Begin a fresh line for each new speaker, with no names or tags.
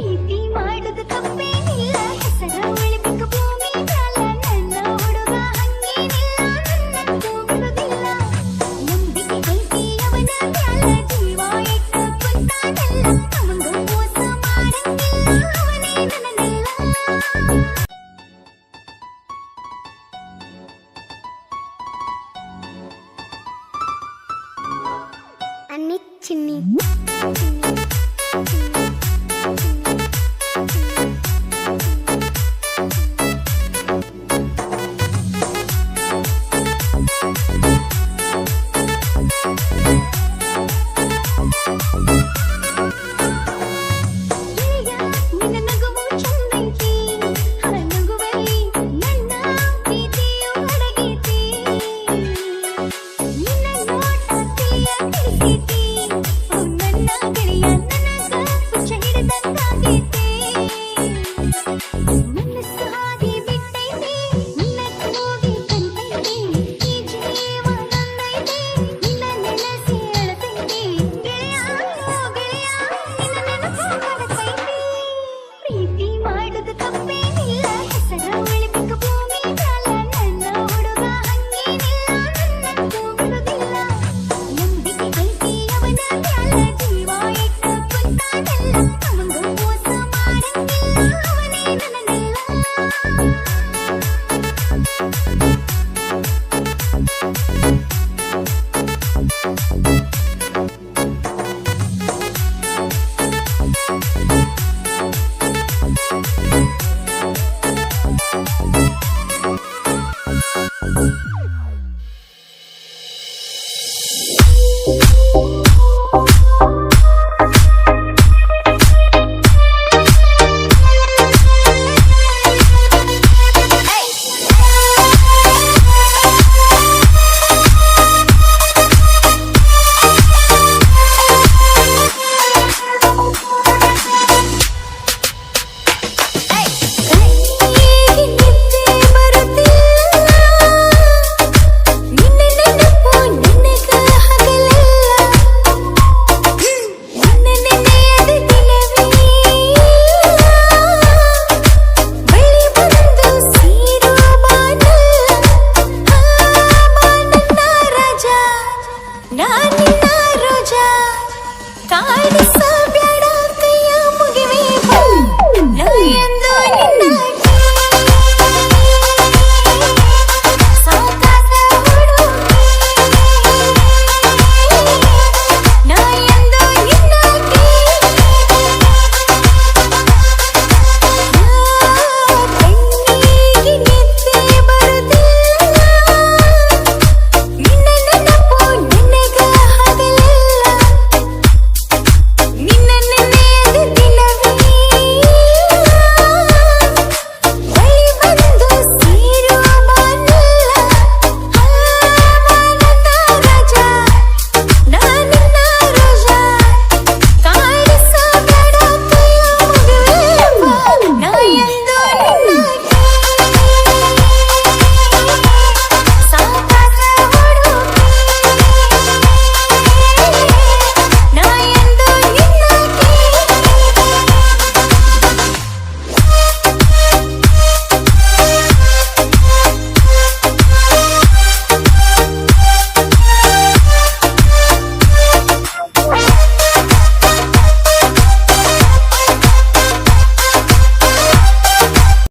ಪ್ರೀತಿ ಮಾಡದ ತಪ್ಪೇನಿಲ್ಲ. ಹೆಸರ ಉಳಿಬೇಕು ಭೂಮಿ ಕಾಲ ನನ್ನ ಹುಡುಗ ಹಂಗೇನಿಲ್ಲ. ನನ್ನಂತೂ ಬಿಡುದಿಲ್ಲ ನಂಬಿಕೆ ಕೈಸಿ ಅವನ ಕಾಲ ಜೀವ ಇಟ್ಟ ಕೊಟ್ಟಾನೆಲ್ಲ ಅವಂಗೂ ಮೋಸ ಮಾಡಂಗಿಲ್ಲ, ಅವನೇ ನನ್ನನ್ನೆಲ್ಲ
ಅನ್ನಿ ಚಿನ್ನಿ.
easy. నిన్న రోజా. కాడి